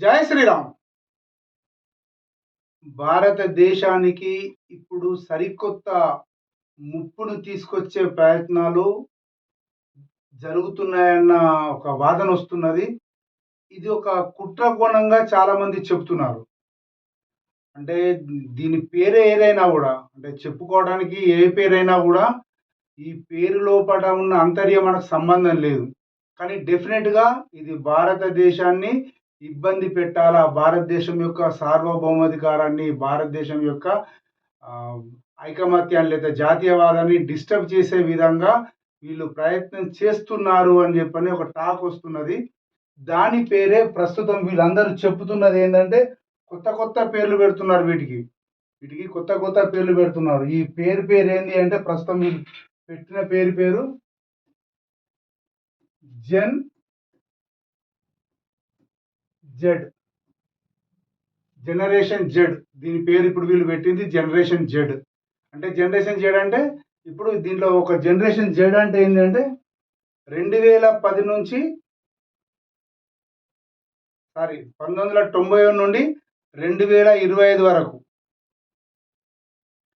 జై శ్రీరామ్. భారతదేశానికి ఇప్పుడు సరికొత్త ముప్పును తీసుకొచ్చే ప్రయత్నాలు జరుగుతున్నాయన్న ఒక వాదన వస్తున్నది. ఇది ఒక కుట్ర కోణంగా చాలామంది చెప్తున్నారు. అంటే దీని పేరు ఏదైనా కూడా అంటే చెప్పుకోవడానికి ఏ పేరైనా కూడా ఈ పేరు లోపల ఉన్న అంతర్యం మనకు సంబంధం లేదు. కానీ డెఫినెట్గా ఇది భారతదేశాన్ని ఇబ్బంది పెట్టాలా? భారతదేశం యొక్క సార్వభౌమాధికారాన్ని భారతదేశం యొక్క ఐకమత్యాన్ని లేదా జాతీయవాదాన్ని డిస్టర్బ్ చేసే విధంగా వీళ్ళు ప్రయత్నం చేస్తున్నారు అని చెప్పని ఒక టాక్ వస్తున్నది. దాని పేరే ప్రస్తుతం వీళ్ళందరూ చెప్తున్నది ఏంటంటే కొత్త కొత్త పేర్లు పెడుతున్నారు వీటికి. వీటికి కొత్త కొత్త పేర్లు పెడుతున్నారు. ఈ పేరు పేరు ఏంది అంటే ప్రస్తుతం వీళ్ళు పెట్టిన పేరు పేరు జెన్ జెడ్. Generation Z. దీని పేరు ఇప్పుడు వీళ్ళు పెట్టింది జనరేషన్ జెడ్. అంటే జనరేషన్ జెడ్ అంటే ఇప్పుడు దీంట్లో ఒక జనరేషన్ జెడ్ అంటే ఏంటంటే రెండు వేల పది నుంచి సారీ పంతొమ్మిది వందల తొంభై నుండి రెండు వేల ఇరవై ఐదు వరకు.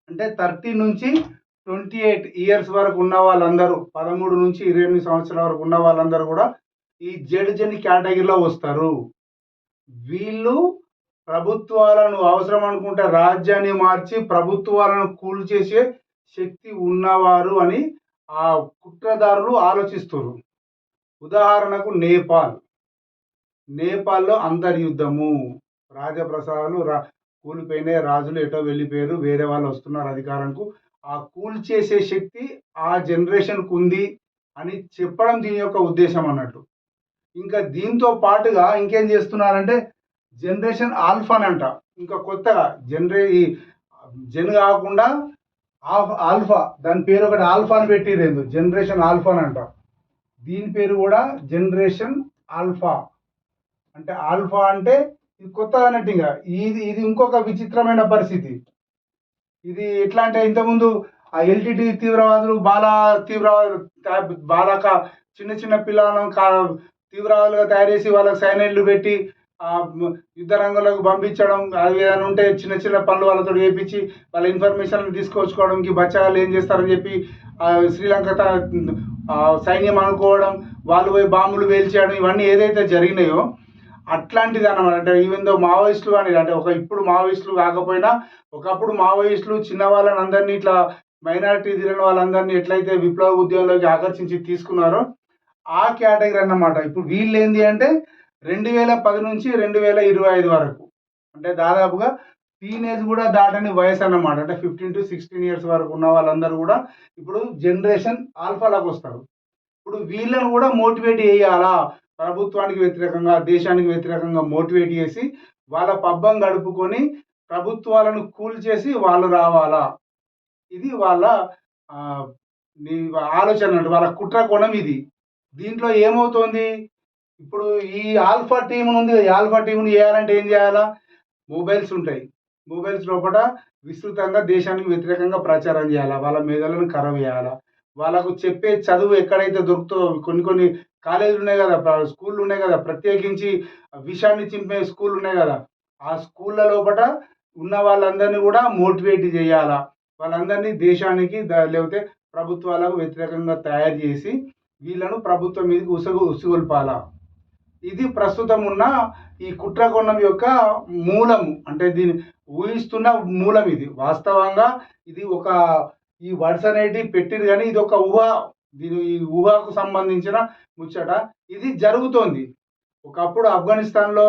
అంటే థర్టీ నుంచి ట్వంటీ ఎయిట్ ఇయర్స్ వరకు ఉన్న వాళ్ళందరూ పదమూడు నుంచి ఇరవై ఎనిమిది సంవత్సరాల వరకు ఉన్న వాళ్ళందరూ కూడా ఈ జెడ్ జెన్ కేటగిరీలో వస్తారు. వీళ్ళు ప్రభుత్వాలను అవసరం అనుకుంటే రాజ్యాన్ని మార్చి ప్రభుత్వాలను కూల్ చేసే శక్తి ఉన్నవారు అని ఆ కుట్రదారులు ఆలోచిస్తున్నారు ఉదాహరణకు నేపాల్. నేపాల్లో అంతర్యుద్ధము రాజప్రసాదాలు రా కూలిపోయినాయి రాజులు ఎటో వెళ్ళిపోయారు వేరే వాళ్ళు వస్తున్నారు అధికారంకు. ఆ కూల్ చేసే శక్తి ఆ జనరేషన్కు ఉంది అని చెప్పడం దీని యొక్క ఉద్దేశం అన్నట్టు. ఇంకా దీంతో పాటుగా ఇంకేం చేస్తున్నారంటే జనరేషన్ ఆల్ఫాన్ అంట. ఇంకా కొత్తగా జనరే ఈ జెన్ కాకుండా ఆల్ఫా దాని పేరు ఒకటి ఆల్ఫా అని పెట్టిరేందు జనరేషన్ ఆల్ఫాన్ అంట. దీని పేరు కూడా జనరేషన్ ఆల్ఫా. అంటే ఆల్ఫా అంటే ఇది కొత్తగా అన్నట్టు ఇంకా ఇది ఇది ఇంకొక విచిత్రమైన పరిస్థితి. ఇది ఎట్లా అంటే ఇంతకుముందు ఆ ఎల్టీటీ తీవ్రవాదులు బాల తీవ్రవాదులు బాలక చిన్న చిన్న పిల్లలను కా తీవ్రవాదులుగా తయారు చేసి వాళ్ళకి సైనైడ్లు పెట్టి యుద్ధ రంగంలోకి పంపించడం అవి ఏదైనా ఉంటే చిన్న చిన్న పనులు వాళ్ళతో చేపించి వాళ్ళ ఇన్ఫర్మేషన్ తీసుకొచ్చుకోవడానికి బచ్చాలు ఏం చేస్తారని చెప్పి శ్రీలంక సైన్యం అనుకోవడం వాళ్ళు పోయి బాంబులు వేల్చేయడం ఇవన్నీ ఏదైతే జరిగినాయో అట్లాంటిది అనమాట అంటే ఈవెన్ దో మావోయిస్టులు కానీ అంటే ఒక ఇప్పుడు మావోయిస్టులు కాకపోయినా ఒకప్పుడు మావోయిస్టులు చిన్న వాళ్ళని అందరినీ ఇట్లా మైనారిటీ తిరిగిన వాళ్ళందరినీ ఎట్లయితే విప్లవ ఉద్యమంలోకి ఆకర్షించి తీసుకున్నారో ఆ కేటగిరీ అన్నమాట. ఇప్పుడు వీళ్ళు ఏంది అంటే రెండు వేల పది నుంచి రెండు వేల ఇరవై ఐదు వరకు. అంటే దాదాపుగా టీనేజ్ కూడా దాటని వయసు అన్నమాట. అంటే ఫిఫ్టీన్ టు సిక్స్టీన్ ఇయర్స్ వరకు ఉన్న వాళ్ళందరూ కూడా ఇప్పుడు జనరేషన్ ఆల్ఫాలకు వస్తారు. ఇప్పుడు వీళ్ళని కూడా మోటివేట్ చేయాలా? ప్రభుత్వానికి వ్యతిరేకంగా దేశానికి వ్యతిరేకంగా మోటివేట్ చేసి వాళ్ళ పబ్బం గడుపుకొని ప్రభుత్వాలను కూల్ చేసి వాళ్ళు రావాలా? ఇది వాళ్ళ ఆలోచన వాళ్ళ కుట్ర కోణం ఇది. దీంట్లో ఏమవుతోంది? ఇప్పుడు ఈ ఆల్ఫా టీం ఉంది కదా, ఆల్ఫా టీంని చేయాలంటే ఏం చేయాలా? మొబైల్స్ ఉంటాయి. మొబైల్స్ లోపల విస్తృతంగా దేశానికి వ్యతిరేకంగా ప్రచారం చేయాలా? వాళ్ళ మేధలను ఖరాబ్ చేయాలా? వాళ్ళకు చెప్పే చదువు ఎక్కడైతే దొరుకుతుందో కొన్ని కొన్ని కాలేజీలు ఉన్నాయి కదా స్కూళ్ళు ఉన్నాయి కదా ప్రత్యేకించి విషయాన్ని చింపే స్కూళ్ళు ఉన్నాయి కదా ఆ స్కూళ్ళ లోపల ఉన్న వాళ్ళందరినీ కూడా మోటివేట్ చేయాలా? వాళ్ళందరినీ దేశానికి లేకపోతే ప్రభుత్వాలకు వ్యతిరేకంగా తయారు చేసి వీళ్ళను ప్రభుత్వం మీదకి ఉసగు ఉసుగొల్పాలా? ఇది ప్రస్తుతం ఉన్న ఈ కుట్రకోణం యొక్క మూలము. అంటే దీని ఊహిస్తున్న మూలం ఇది. వాస్తవంగా ఇది ఒక ఈ వర్డ్స్ అనేటివి పెట్టింది కానీ ఇది ఒక ఊహ. దీని ఈ ఊహకు సంబంధించిన ముచ్చట. ఇది జరుగుతోంది. ఒకప్పుడు ఆఫ్ఘనిస్తాన్లో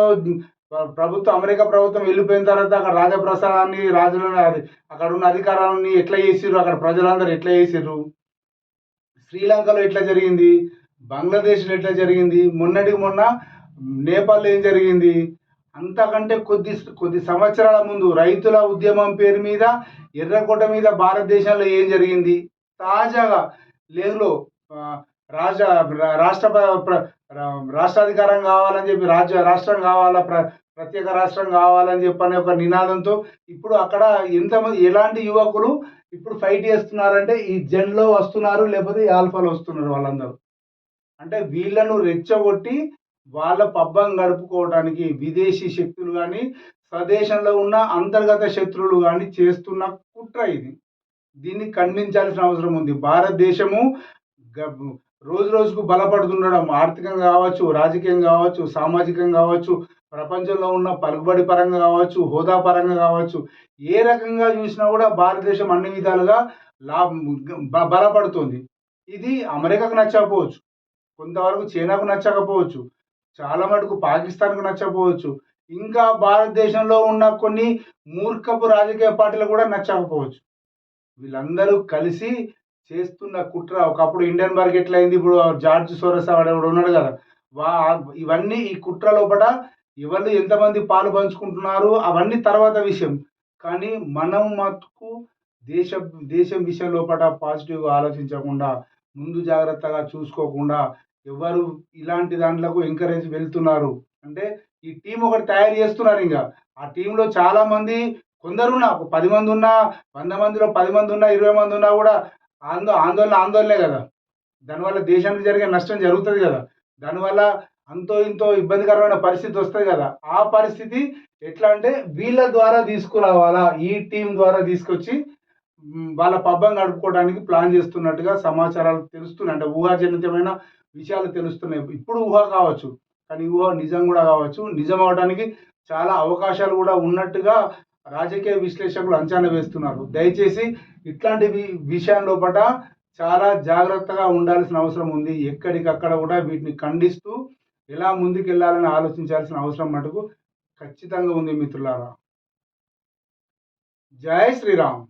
ప్రభుత్వం అమెరికా ప్రభుత్వం వెళ్ళిపోయిన తర్వాత అక్కడ రాజప్రసాదాన్ని రాజులను అది అక్కడ ఉన్న అధికారాలని ఎట్లా చేసిర్రు? అక్కడ ప్రజలందరూ ఎట్లా చేసిర్రు? శ్రీలంకలో ఎట్లా జరిగింది? బంగ్లాదేశ్లో ఎట్లా జరిగింది? మొన్నటికి మొన్న నేపాల్లో ఏం జరిగింది? అంతకంటే కొద్ది కొద్ది సంవత్సరాల ముందు రైతుల ఉద్యమం పేరు మీద ఎర్రకోట మీద భారతదేశంలో ఏం జరిగింది? తాజాగా లేదులో ఆ, రాజ రాష్ట్ర రాష్ట్రాధికారం కావాలని చెప్పి రాజ్య రాష్ట్రం కావాలా ప్ర ప్రత్యేక రాష్ట్రం కావాలని చెప్పనే ఒక నినాదంతో ఇప్పుడు అక్కడ ఎంతమంది ఎలాంటి యువకులు ఇప్పుడు ఫైట్ చేస్తున్నారంటే ఈ జెన్లో వస్తున్నారు లేకపోతే ఆల్ఫాలో వస్తున్నారు వాళ్ళందరూ. అంటే వీళ్ళను రెచ్చగొట్టి వాళ్ళ పబ్బం గడుపుకోవడానికి విదేశీ శక్తులు కానీ స్వదేశంలో ఉన్న అంతర్గత శత్రువులు కానీ చేస్తున్న కుట్ర ఇది. దీన్ని ఖండించాల్సిన అవసరం ఉంది. భారతదేశము రోజు రోజుకు బలపడుతుండడం ఆర్థికంగా కావచ్చు రాజకీయంగా కావచ్చు సామాజికంగా కావచ్చు ప్రపంచంలో ఉన్న పలుకుబడి పరంగా కావచ్చు హోదా పరంగా కావచ్చు ఏ రకంగా చూసినా కూడా భారతదేశం అన్ని విధాలుగా లాభం బలపడుతుంది. ఇది అమెరికాకు నచ్చకపోవచ్చు కొంతవరకు చైనాకు నచ్చకపోవచ్చు చాలా మటుకు పాకిస్తాన్కు నచ్చకపోవచ్చు ఇంకా భారతదేశంలో ఉన్న కొన్ని మూర్ఖపు రాజకీయ పార్టీలు కూడా నచ్చకపోవచ్చు. వీళ్ళందరూ కలిసి చేస్తున్న కుట్ర ఒకప్పుడు ఇండియన్ మార్కెట్ అయింది ఇప్పుడు జార్జ్ సోరస్ వాడు ఉన్నాడు కదా. వా ఇవన్నీ ఈ కుట్ర లోపల ఎవరు ఎంతమంది పాలు పంచుకుంటున్నారు? అవన్నీ తర్వాత విషయం. కానీ మనం మటుకు దేశ దేశం విషయం లోపల పాజిటివ్గా ఆలోచించకుండా ముందు జాగ్రత్తగా చూసుకోకుండా ఎవరు ఇలాంటి దాంట్లకు ఎంకరేజ్ వెళ్తున్నారు? అంటే ఈ టీం ఒకటి తయారు చేస్తున్నారు ఇంకా. ఆ టీంలో చాలామంది కొందరున్నా ఒక పది మంది ఉన్నా వంద మందిలో పది మంది ఉన్నా ఇరవై మంది ఉన్నా కూడా ఆందో ఆందోళన ఆందోళనే కదా. దానివల్ల దేశానికి జరిగే నష్టం జరుగుతుంది కదా. దానివల్ల అంతో ఇంతో ఇబ్బందికరమైన పరిస్థితి వస్తుంది కదా. ఆ పరిస్థితి ఎట్లా అంటే వీళ్ళ ద్వారా తీసుకురావాలా ఈ టీం ద్వారా తీసుకొచ్చి వాళ్ళ పబ్బం గడుపుకోవడానికి ప్లాన్ చేస్తున్నట్టుగా సమాచారాలు తెలుస్తున్నాయి. అంటే ఊహాజనితమైన విషయాలు తెలుస్తున్నాయి. ఇప్పుడు ఊహ కావచ్చు కానీ ఊహ నిజం కూడా కావచ్చు. నిజం అవడానికి చాలా అవకాశాలు కూడా ఉన్నట్టుగా రాజకీయ విశ్లేషకులు అంచనా వేస్తున్నారు. దయచేసి ఇట్లాంటి వి- పట చాలా జాగ్రత్తగా ఉండాల్సిన అవసరం ఉంది. ఎక్కడికక్కడ కూడా వీటిని ఖండిస్తూ ఎలా ముందుకెళ్ళాలని ఆలోచించాల్సిన అవసరం మటుకు ఖచ్చితంగా ఉంది మిత్రులారా. జై శ్రీరామ్.